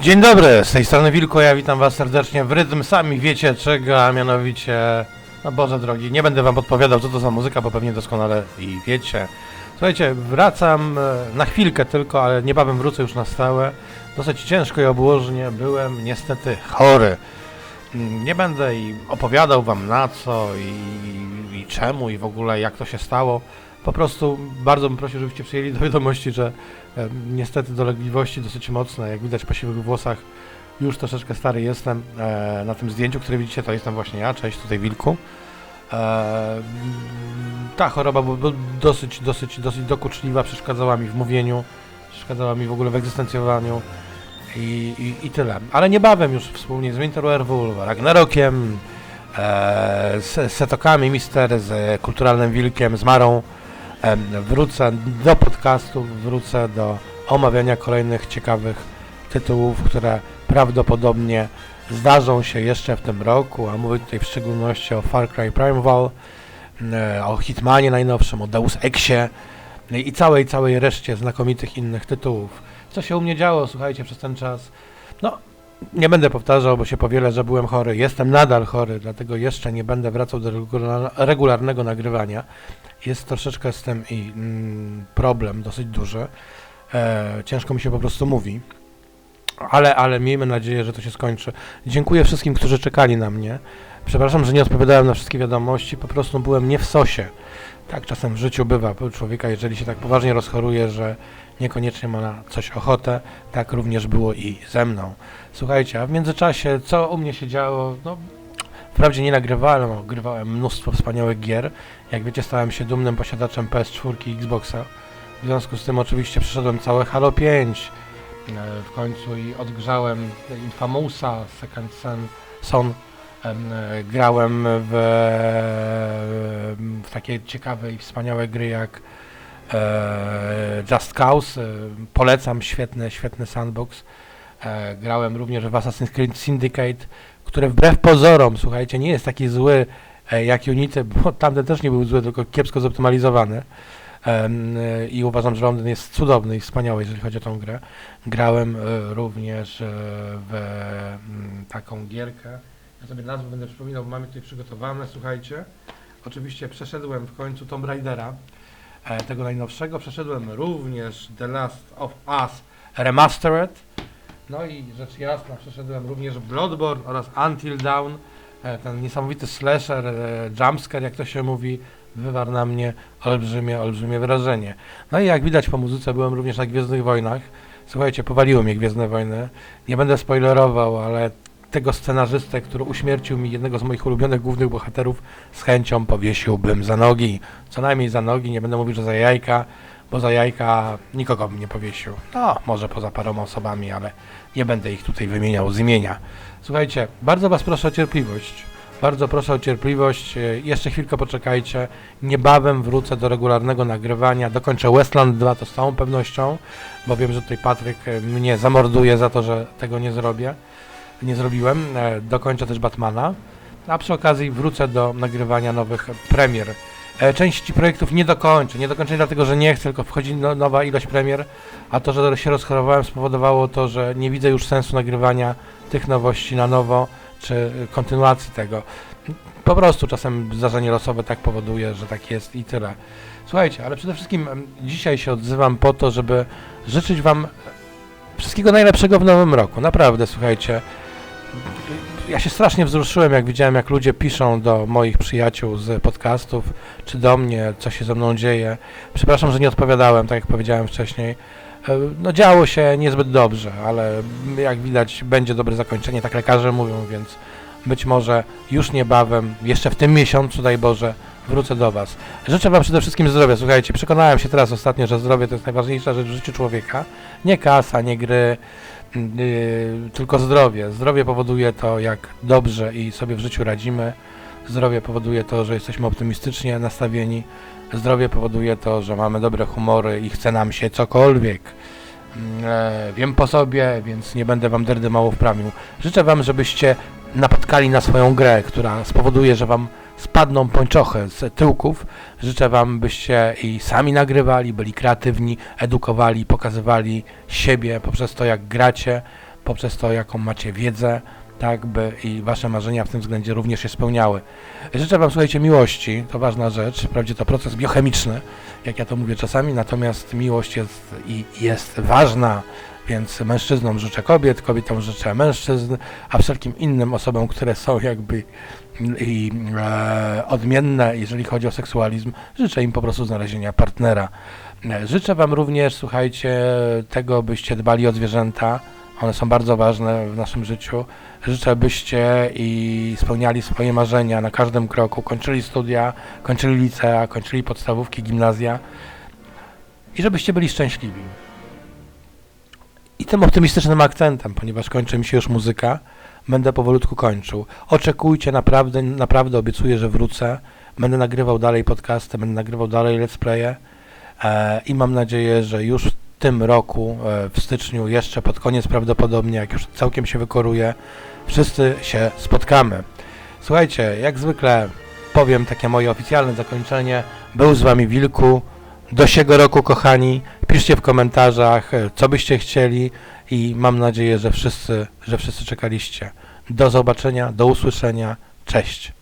Dzień dobry, z tej strony Wilko, ja witam was serdecznie w rytm sami wiecie czego, a mianowicie, no Boże drogi, nie będę wam podpowiadał co to za muzyka, bo pewnie doskonale i wiecie. Słuchajcie, wracam e, na chwilkę tylko, ale niebawem wrócę już na stałe. Dosyć ciężko i obłożnie byłem niestety chory. Nie będę i opowiadał wam na co i, i czemu i w ogóle jak to się stało. Po prostu bardzo bym prosił, żebyście przyjęli do wiadomości, że e, niestety dolegliwości dosyć mocne, jak widać po siwych włosach, już troszeczkę stary jestem. E, na tym zdjęciu, które widzicie, to jestem właśnie ja, cześć tutaj Wilku. E, ta choroba była dosyć, dosyć, dosyć dokuczliwa, przeszkadzała mi w mówieniu, przeszkadzała mi w ogóle w egzystencjowaniu i, i, i tyle. Ale niebawem już wspólnie z Winter Werewolf, Ragnarokiem, e, z Setokami Mister, z Kulturalnym Wilkiem, z Marą, wrócę do podcastu, wrócę do omawiania kolejnych ciekawych tytułów, które prawdopodobnie zdarzą się jeszcze w tym roku, a mówię tutaj w szczególności o Far Cry Primeval, o Hitmanie najnowszym, o Deus Exie no i całej, całej reszcie znakomitych innych tytułów. Co się u mnie działo, słuchajcie, przez ten czas? No, nie będę powtarzał, bo się powiele, że byłem chory. Jestem nadal chory, dlatego jeszcze nie będę wracał do regular- regularnego nagrywania. Jest troszeczkę z tym i mm, problem dosyć duży. E, ciężko mi się po prostu mówi. Ale, ale miejmy nadzieję, że to się skończy. Dziękuję wszystkim, którzy czekali na mnie. Przepraszam, że nie odpowiadałem na wszystkie wiadomości, po prostu byłem nie w sosie. Tak czasem w życiu bywa człowieka, jeżeli się tak poważnie rozchoruje, że niekoniecznie ma na coś ochotę. Tak również było i ze mną. Słuchajcie, a w międzyczasie, co u mnie się działo? No, wprawdzie nie nagrywałem, ale grywałem mnóstwo wspaniałych gier. Jak wiecie, stałem się dumnym posiadaczem PS4 i Xboxa. W związku z tym oczywiście przeszedłem całe Halo 5 e, w końcu i odgrzałem Infamousa, Second Son, Son. E, Grałem w, w takie ciekawe i wspaniałe gry jak e, Just Cause. Polecam, świetny, świetny sandbox. Grałem również w Assassin's Creed Syndicate, które wbrew pozorom, słuchajcie, nie jest taki zły e, jak Unity, bo tamten też nie był zły, tylko kiepsko zoptymalizowany. E, I uważam, że Londyn jest cudowny i wspaniały, jeżeli chodzi o tą grę. Grałem e, również w mm, taką gierkę. Ja sobie nazwę będę przypominał, bo mamy tutaj przygotowane, słuchajcie. Oczywiście przeszedłem w końcu Tomb Raidera, tego najnowszego. Przeszedłem również The Last of Us Remastered. No i rzecz jasna, przeszedłem również Bloodborne oraz Until Dawn. E, Ten niesamowity slasher, e, jumpscare, jak to się mówi, wywarł na mnie olbrzymie, olbrzymie wrażenie. No i jak widać po muzyce, byłem również na Gwiezdnych Wojnach. Słuchajcie, powaliło mnie Gwiezdne Wojny. Nie będę spoilerował, ale tego scenarzystę, który uśmiercił mi jednego z moich ulubionych głównych bohaterów, z chęcią powiesiłbym za nogi. Co najmniej za nogi, nie będę mówił, że za jajka, bo za jajka nikogo bym nie powiesił. No, może poza paroma osobami, ale nie będę ich tutaj wymieniał z imienia. Słuchajcie, bardzo Was proszę o cierpliwość. Bardzo proszę o cierpliwość. Jeszcze chwilkę poczekajcie. Niebawem wrócę do regularnego nagrywania. Dokończę Westland 2 to z całą pewnością, bo wiem, że tutaj Patryk e, mnie zamorduje za to, że tego nie zrobię. Nie zrobiłem. E, Dokończę też Batmana. A przy okazji wrócę do nagrywania nowych premier. E, Części projektów nie dokończę. Nie dokończę dlatego, że nie chcę, tylko wchodzi no, nowa ilość premier. A to, że się rozchorowałem spowodowało to, że nie widzę już sensu nagrywania tych nowości na nowo, czy kontynuacji tego. Po prostu czasem zdarzenie losowe tak powoduje, że tak jest i tyle. Słuchajcie, ale przede wszystkim dzisiaj się odzywam po to, żeby życzyć Wam wszystkiego najlepszego w nowym roku. Naprawdę, słuchajcie. Ja się strasznie wzruszyłem, jak widziałem, jak ludzie piszą do moich przyjaciół z podcastów, czy do mnie, co się ze mną dzieje. Przepraszam, że nie odpowiadałem, tak jak powiedziałem wcześniej. E, No działo się niezbyt dobrze, ale jak widać będzie dobre zakończenie, tak lekarze mówią, więc być może już niebawem, jeszcze w tym miesiącu, daj Boże, wrócę do Was. Życzę Wam przede wszystkim zdrowia. Słuchajcie, przekonałem się teraz ostatnio, że zdrowie to jest najważniejsza rzecz w życiu człowieka. Nie kasa, nie gry, yy, tylko zdrowie. Zdrowie powoduje to, jak dobrze i sobie w życiu radzimy. Zdrowie powoduje to, że jesteśmy optymistycznie nastawieni. Zdrowie powoduje to, że mamy dobre humory i chce nam się cokolwiek. Mm, E, wiem po sobie, więc nie będę wam derdymałów prawił. Życzę wam, żebyście napotkali na swoją grę, która spowoduje, że wam spadną pończochy z tyłków. Życzę wam, byście i sami nagrywali, byli kreatywni, edukowali, pokazywali siebie poprzez to, jak gracie, poprzez to, jaką macie wiedzę, tak by i wasze marzenia w tym względzie również się spełniały. Życzę wam, słuchajcie, miłości, to ważna rzecz, wprawdzie to proces biochemiczny, jak ja to mówię czasami, natomiast miłość jest i jest ważna, więc mężczyznom życzę kobiet, kobietom życzę mężczyzn, a wszelkim innym osobom, które są jakby i, e, odmienne, jeżeli chodzi o seksualizm, życzę im po prostu znalezienia partnera. E, Życzę Wam również, słuchajcie, tego, byście dbali o zwierzęta. One są bardzo ważne w naszym życiu. Życzę, byście i spełniali swoje marzenia na każdym kroku. Kończyli studia, kończyli licea, kończyli podstawówki, gimnazja. I żebyście byli szczęśliwi. I tym optymistycznym akcentem, ponieważ kończy mi się już muzyka, będę powolutku kończył. Oczekujcie, naprawdę, naprawdę obiecuję, że wrócę. Będę nagrywał dalej podcasty, będę nagrywał dalej let's playe e, i mam nadzieję, że już tym roku, e, w styczniu, jeszcze pod koniec prawdopodobnie, jak już całkiem się wykoruje, wszyscy się spotkamy. Słuchajcie, jak zwykle powiem takie moje oficjalne zakończenie. Był z wami Wilku. Do siego roku, kochani. Piszcie w komentarzach, e, co byście chcieli i mam nadzieję, że wszyscy, że wszyscy czekaliście. Do zobaczenia, do usłyszenia. Cześć.